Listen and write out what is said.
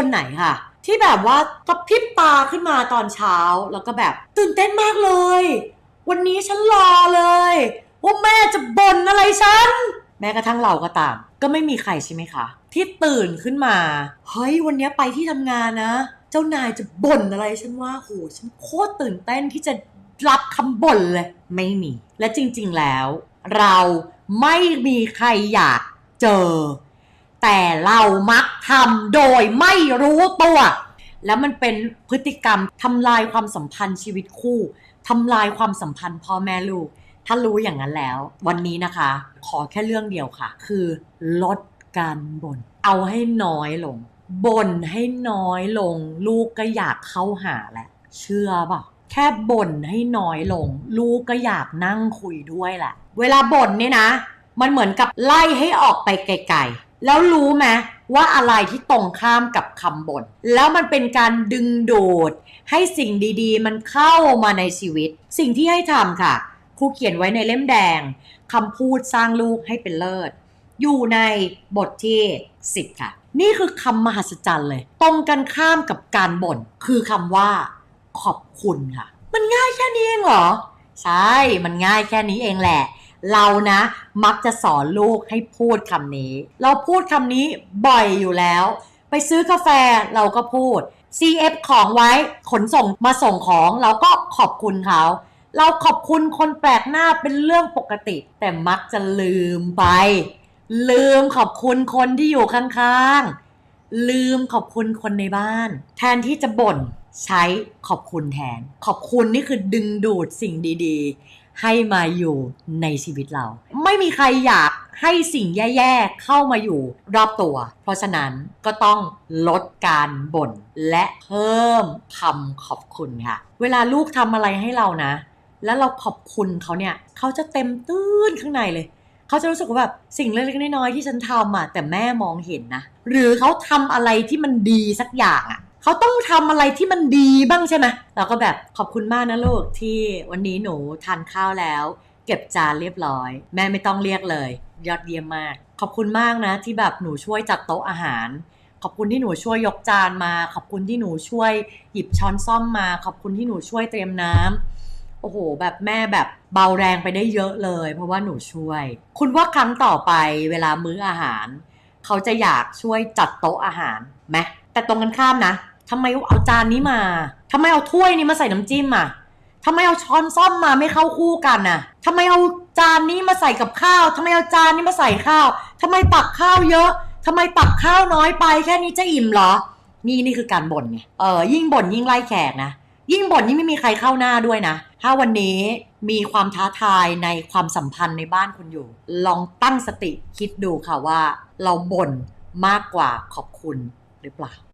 คนไหนค่ะ ที่แบบว่ากระพริบตาขึ้นมาตอนเช้าแล้วก็แบบตื่นเต้นมากเลย วันนี้ฉันรอเลย ว่าแม่จะบ่นอะไรฉัน แม้กระทั่งเราก็ตาม ก็ไม่มีใครใช่ไหมคะ ที่ตื่นขึ้นมา เฮ้ยวันนี้ไปที่ทำงานนะ เจ้านายจะบ่นอะไรฉันว่าโหฉันโคตรตื่นเต้นที่จะรับคำบ่นเลย ไม่มี และจริงๆแล้ว เราไม่มีใครอยากเจอ แต่เรามักทำโดยไม่รู้ตัว แล้วมันเป็นพฤติกรรมทำลายความสัมพันธ์ชีวิตคู่ทำลายความสัมพันธ์พ่อแม่ลูก ถ้ารู้อย่างนั้นแล้ว วันนี้นะคะ ขอแค่เรื่องเดียวค่ะ คือลดการบน่นเอาให้น้อยลงบ่นให้น้อยลง ลูกก็อยากเข้าหาแหละ เชื่อป่ะแค่บ่นให้น้อยลง ลูกก็อยากนั่งคุยด้วยแหละ เวลาบ่นเนี่ยนะ มันเหมือนกับไล่ให้ออกไปไกล แล้วรู้ไหมว่าอะไรที่ตรงข้ามกับคำบ่นแล้วมันเป็นการดึงดูด ให้สิ่งดีๆ มันเข้ามาในชีวิต สิ่งที่ให้ทำค่ะครูเขียนไว้ในเล่มแดงคำพูดสร้างลูกให้เป็นเลิศ อยู่ในบทที่ 10 ค่ะ นี่คือคำมหัศจรรย์เลย ตรงกันข้ามกับการบ่น คือคำว่า ขอบคุณค่ะ มันง่ายแค่นี้เองเหรอ ใช่ มันง่ายแค่นี้เองแหละ เรานะมักจะสอนลูกให้พูดคำนี้ เราพูดคำนี้บ่อยอยู่แล้ว ไปซื้อกาแฟเราก็พูด CF ของไว้ขนส่งมาส่งของเราก็ขอบคุณเขาเราขอบคุณคนแปลกหน้าเป็นเรื่องปกติ แต่มักจะลืมไป ลืมขอบคุณคนที่อยู่ข้างๆ ลืมขอบคุณคนในบ้าน แทนที่จะบ่นใช้ขอบคุณแทน ขอบคุณนี่คือดึงดูดสิ่งดีๆ ให้มาอยู่ในชีวิตเรา ไม่มีใครอยากให้สิ่งแย่ๆเข้ามาอยู่รอบตัว เพราะฉะนั้นก็ต้องลดการบ่นและเพิ่มคำขอบคุณค่ะ เวลาลูกทำอะไรให้เรานะ แล้วเราขอบคุณเขาเนี่ย เขาจะเต็มตื้นข้างในเลยเขาจะรู้สึกว่าแบบสิ่งเล็กๆน้อยๆที่ฉันทำอะแต่แม่มองเห็นนะ หรือเขาทำอะไรที่มันดีสักอย่างอะ เขาต้องทำอะไรที่มันดีบ้างใช่ไหมเราก็แบบขอบคุณมากนะลูกที่วันนี้หนูทานข้าวแล้ว เก็บจานเรียบร้อย แม่ไม่ต้องเรียกเลย ยอดเยี่ยมมาก ขอบคุณมากนะที่แบบหนูช่วยจัดโต๊ะอาหาร ขอบคุณที่หนูช่วยยกจานมา ขอบคุณที่หนูช่วยหยิบช้อนซ่อมมา ขอบคุณที่หนูช่วยเตรียมน้ำโอ้โห แบบแม่แบบเบาแรงไปได้เยอะเลย เพราะว่าหนูช่วย คุณว่าครั้งต่อไปเวลามื้ออาหาร เขาจะอยากช่วยจัดโต๊ะอาหารไหมแต่ตรงกันข้ามนะ ทำไมเอาจานนี้มาทำไมเอาถ้วยนี้มาใส่น้ำจิ้มอะทำไมเอาช้อนซ่อมมาไม่เข้าคู่กันน่ะทำไมเอาจานนี้มาใส่กับข้าวทำไมเอาจานนี้มาใส่ข้าวทำไมตักข้าวเยอะทำไมตักข้าวน้อยไปแค่นี้จะอิ่มเหรอ นี่นี่คือการบ่นไง เออยิ่งบ่นยิ่งไล่แขกนะ ยิ่งบ่นยิ่งไม่มีใครเข้าหน้าด้วยนะ ถ้าวันนี้มีความท้าทายในความสัมพันธ์ในบ้านคุณอยู่ ลองตั้งสติคิดดูค่ะว่า เราบ่นมากกว่าขอบคุณหรือเปล่า